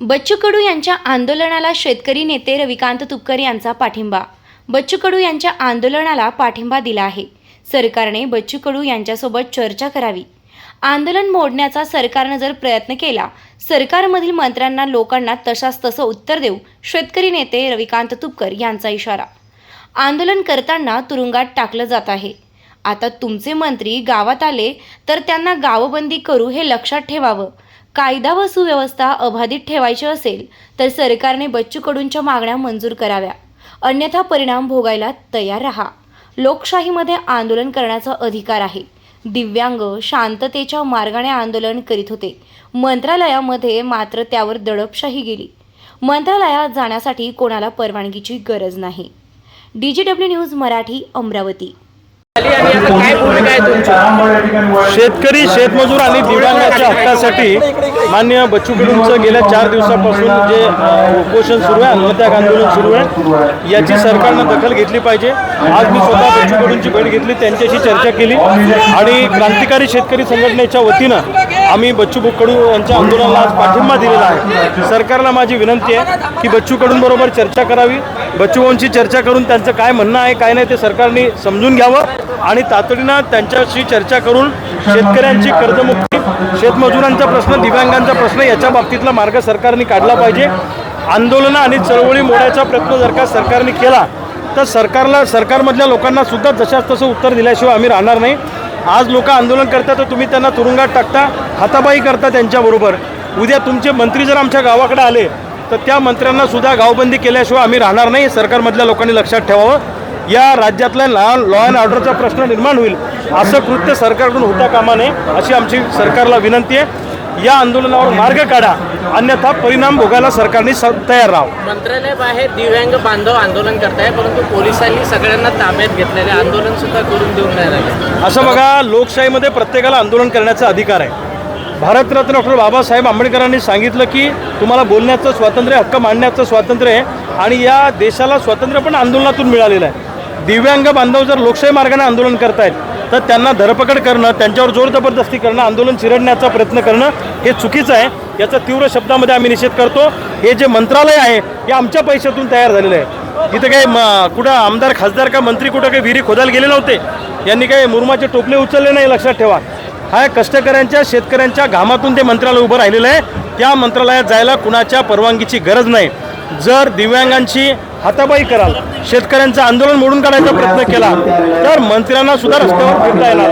बच्चू कडू यांच्या आंदोलनाला शेतकरी नेते रविकांत तुपकर यांचा पाठिंबा. बच्चू कडू यांच्या आंदोलनाला पाठिंबा दिला आहे. सरकारने बच्चू कडू यांच्यासोबत चर्चा करावी. आंदोलन मोडण्याचा सरकारनं जर प्रयत्न केला सरकारमधील मंत्र्यांना लोकांना तशाच तसं उत्तर देऊ शेतकरी नेते रविकांत तुपकर यांचा इशारा. आंदोलन करताना तुरुंगात टाकलं जात आहे. आता तुमचे मंत्री गावात आले तर त्यांना गावबंदी करू हे लक्षात ठेवावं. कायदा व सुव्यवस्था अबाधित ठेवायची असेल तर सरकारने बच्चू कडूंच्या मागण्या मंजूर कराव्या. अन्यथा परिणाम भोगायला तयार राहा. लोकशाहीमध्ये आंदोलन करण्याचा अधिकार आहे. दिव्यांग शांततेच्या मार्गाने आंदोलन करीत होते. मंत्रालयामध्ये मात्र त्यावर दडपशाही गेली. मंत्रालयात जाण्यासाठी कोणाला परवानगीची गरज नाही. D G W news Marathi Amravati. झाली आणि आता काय भूमिका आहे तुमची? शेतकरी शेतमजूर आणि दिव्यांगाच्या हक्कासाठी मान्य बच्चू कडूंचं गेल्या चार दिवसापासून जे उपोषण सुरू आहे आत्मत्याग आंदोलन सुरू आहे याची सरकारनं दखल घेतली पाहिजे. आज मी स्वतः बच्चू कडूंची भेट घेतली त्यांच्याशी चर्चा केली आणि क्रांतिकारी शेतकरी संघटनेच्या वतीनं आम्ही बच्चू कडू यांच्या आंदोलनाला आज पाठिंबा दिलेला आहे. सरकारला माझी विनंती आहे की बच्चू कडूंबरोबर चर्चा करावी. बच्चूभाऊंशी चर्चा करून त्यांचं काय म्हणणं आहे काय नाही ते सरकारने समजून घ्यावं आणि तातडीनं त्यांच्याशी चर्चा करून शेतकऱ्यांची कर्जमुक्ती शेतमजुरांचा प्रश्न दिव्यांगांचा प्रश्न याच्या बाबतीतला मार्ग सरकारने काढला पाहिजे. आंदोलनं आणि चळवळी मोडायचा प्रयत्न जर का सरकारने केला तर सरकारला सरकारमधल्या लोकांना सुद्धा जशाच तसं उत्तर दिल्याशिवाय आम्ही राहणार नाही. आज लोक आंदोलन करतात तर तुम्ही त्यांना तुरुंगात टाकता हाताबाई करता त्यांच्याबरोबर उद्या तुमचे मंत्री जर आमच्या गावाकडे आले तर त्या मंत्र्यांना सुद्धा गावबंदी केल्याशिवाय आम्ही राहणार नाही. सरकारमधल्या लोकांनी लक्षात ठेवावं. या राज्यातल्या लॉ लॉ अँड ऑर्डरचा प्रश्न निर्माण होईल असं कृत्य सरकारकडून होता कामा नये अशी आमची सरकारला विनंती आहे. या आंदोलनावर मार्ग काढा. अन्यथा परिणाम भोगायला सरकारने स तयार राहावं. मंत्रालय बाहेर दिव्यांग बांधव आंदोलन करताय परंतु पोलिसांनी सगळ्यांना ताब्यात घेतलेले आंदोलन सुद्धा करून देऊन नाही राहिले. असं बघा लोकशाहीमध्ये प्रत्येकाला आंदोलन करण्याचा अधिकार आहे. भारतरत्न डॉक्टर बाबासाहेब आंबेडकरांनी सांगितलं की तुम्हाला बोलण्याचं स्वातंत्र्य हक्क मांडण्याचं स्वातंत्र्य आहे आणि या देशाला स्वातंत्र्य पण आंदोलनातून मिळालेलं आहे. दिव्यांग बांधव जर लोकशाही मार्गाने आंदोलन करतायत तर त्यांना धरपकड करणं त्यांच्यावर जोर जबरदस्ती करणं आंदोलन चिरडण्याचा प्रयत्न करणं हे चुकीचं आहे. याचा तीव्र शब्दामध्ये आम्ही निषेध करतो. हे जे मंत्रालय आहे हे आमच्या पैशातून तयार झालेलं आहे. इथं काही म- कुठं आमदार खासदार का मंत्री कुठं काही विहिरी खोदायला गेले नव्हते? यांनी काही मुरमाचे टोपले उचलले नाही लक्षात ठेवा. हा कष्टकऱ्यांच्या शेतकऱ्यांच्या घामातून ते मंत्रालय उभं राहिलेलं आहे. त्या मंत्रालयात जायला कुणाच्या परवानगीची गरज नाही. जर दिव्यांगांची हाताबाई कराल शेतकऱ्यांचं आंदोलन मोडून काढायचा प्रयत्न केला. तर मंत्र्यांना सुद्धा रस्त्यावर फिरता येणार